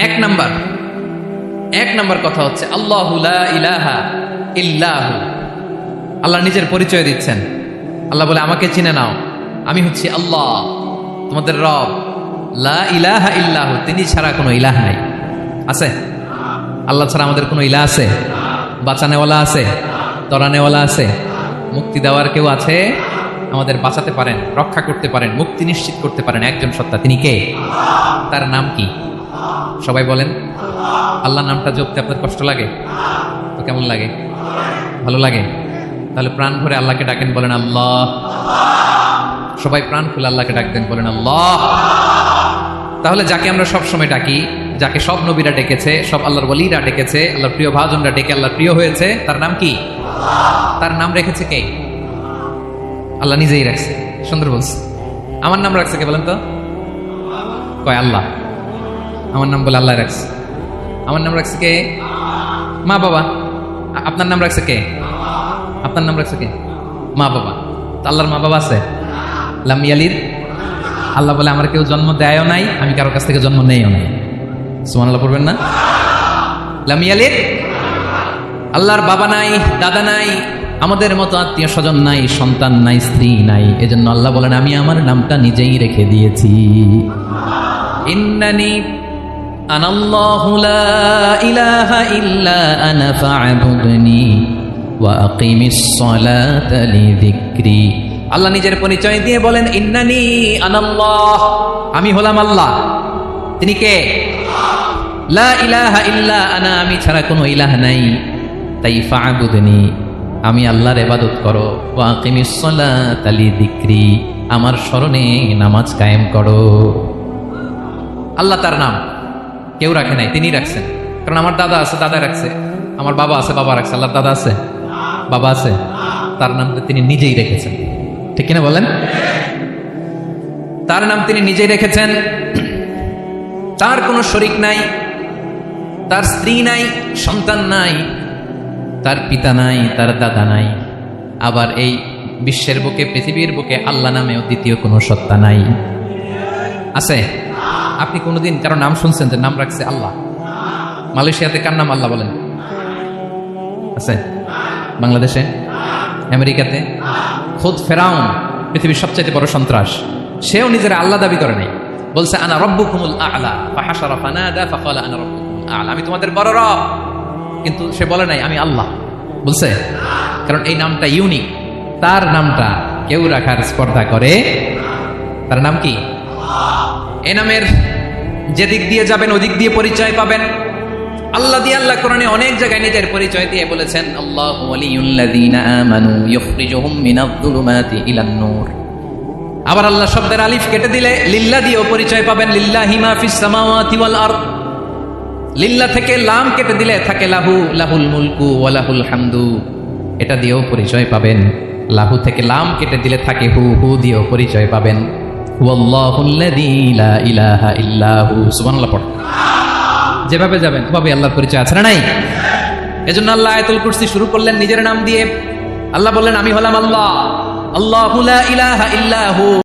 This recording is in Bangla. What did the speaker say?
এক নাম্বার। এক নাম্বার কথা হচ্ছে, আল্লাহ ইলাহা ইল্লাহু। আল্লাহ নিজের পরিচয় দিচ্ছেন। আল্লাহ বলে, আমাকে চিনে নাও। আমি হচ্ছি আল্লাহ, তোমাদের রব। লা ইলাহা ইল্লাহু, তিনি ছাড়া কোনো ইলাহ নাই। আছে? আল্লাহ ছাড়া আমাদের কোনো ইলাহ আছে? বাঁচানেওয়ালা আছে? তরানেওয়ালা আছে? মুক্তি দেওয়ার কেউ আছে? আমাদের বাঁচাতে পারেন, রক্ষা করতে পারেন, মুক্তি নিশ্চিত করতে পারেন একজন সত্তা। তিনি কে? তার নাম কি? সবাই বলেন আল্লাহ নামটা জপতে আপনার কষ্ট লাগে? তো কেমন লাগে? ভালো লাগে? তাহলে প্রাণ ভরে আল্লাহকে ডাকেন, বলেন আল্লাহ। সবাই প্রাণ খুলে আল্লাহকে ডাকতেন, বলেন আল্লাহ। তাহলে যাকে আমরা সব সময় ডাকি, যাকে সব নবীরা ডেকেছে, সব আল্লাহর ওলিরা ডেকেছে, আল্লাহর প্রিয় ভাজনরা ডেকে আল্লাহর প্রিয় হয়েছে, তার নাম কি? তার নাম রেখেছে কে? আল্লাহ নিজেই রাখছে। সুন্দর বলছে। আমার নাম রাখছে কে বলেন তো? কয় আল্লাহ? আমার নাম বলে আল্লাহ রাখছে। আমার নাম রাখছে কে? মা বাবা। আপনার নাম রাখছে কে? আপনার নাম রাখছে কে? মা বাবা। তো আল্লাহর মা বাবা আছে? লামিয়ালির আল্লাহ বলে, আমার কেউ জন্ম দেয়ও নাই, আমি কারোর কাছ থেকে জন্ম নেইও নাই। সুমান আল্লাহ পড়বেন না? লামিয়ালির আল্লাহর বাবা নাই, দাদা নাই, আমাদের মতো আত্মীয় স্বজন নাই, সন্তান নাই, স্ত্রী নাই। এজন্য আল্লাহ বলেন, আমি আমার নামটা নিজেই রেখে দিয়েছি। ইন্নানি আনাল্লাহু লা ইলাহা ইল্লা আনা ফা'বুদনি ওয়া আকিমিস সালাতা লিযিকরি। আল্লাহ নিজের পরিচয় দিয়ে বলেন, ইন্নানি আনাল্লাহ আমি হলাম আল্লাহ। তিনি কে? লা ইলাহা ইল্লা আনা, আমি ছাড়া কোনো ইলাহ নাই। তাই ফা'বুদনি, আমি আল্লাহর ইবাদত করো। ওয়া আকিমিস সালাতা লিযিকরি, আমার স্মরণে নামাজ কায়েম করো। আল্লাহ তার নাম। কেউ রাখে নাই তিনি রাখছেন। কারণ আমার দাদা আছে দাদা রাখছে। আমার বাবা আছে, বাবা রাখছে। আল্লাহর দাদা আছে, বাবা আছে। তার নামটা তিনি নিজেই রেখেছেন। ঠিক কিনা বলেন? তার নাম তিনি নিজেই রেখেছেন। তার কোনো শরিক নাই, তার স্ত্রী নাই, সন্তান নাই, তার পিতা নাই, তার দাদা নাই। আবার এই বিশ্বের বুকে, পৃথিবীর বুকে আল্লাহ নামেও দ্বিতীয় কোনো সত্তা নাই। আছে? আপনি কোনোদিন কারও নাম শুনছেন যে নাম রাখছে আল্লাহ? মালয়েশিয়াতে কার নাম আল্লাহ বলেন? আছে? বাংলাদেশে? আমেরিকাতে? খোদ ফেরাউন, পৃথিবীর সবচাইতে বড় সন্ত্রাস। সেও নিজের আল্লাহ দাবি করে নাই। বলছে, আনা আ'লা। ফাকালা, আনা রব্বুকুমুল আ'লা। আমি তোমাদের বড় রব। কিন্তু সে বলে নাই, আমি আল্লাহ। বলছে, কারণ এই নামটা ইউনিক। তার নামটা কেউ রাখার স্পর্ধা করে। তার নাম কি? এ নামের যেদিক দিয়ে যাবেন, ওদিক দিয়ে পরিচয় পাবেন। আল্লাহ দিয়ে আল্লাহ কোরআনে অনেক জায়গায় নিজের পরিচয় দিয়ে বলেছেন, আল্লাহ আমানু ইখরিজুহুম মিনায-যুলুমাতি ইলান-নূর আবার আল্লাহ শব্দের আলিফ কেটে দিলে, লিল্লা দিয়েও পরিচয় পাবেন, লিল্লাহি মা ফিস সামাওয়াতি ওয়াল আরদ। লিল্লা থেকে লাম কেটে দিলে থাকে, লাহু, লাহুল মুলকু ওয়া লাহুল হামদু। এটা দিয়েও পরিচয় পাবেন, লাহু থেকে লাম কেটে দিলে থাকে, হু হু দিয়েও পরিচয় পাবেন। ওয়াল্লাহুল্লাযী লা ইলাহা ইল্লাহু। সুবহানাল্লাহ, পড়। যেভাবে যাবেন ওভাবে আল্লাহর পরিচয় আছে, না নাই? এজন্য আল্লাহ আয়তুল কুরসি শুরু করলেন নিজের নাম দিয়ে। আল্লাহ বললেন, আমি হলাম আল্লাহ। আল্লাহ ইলাহা ইল্লাহু।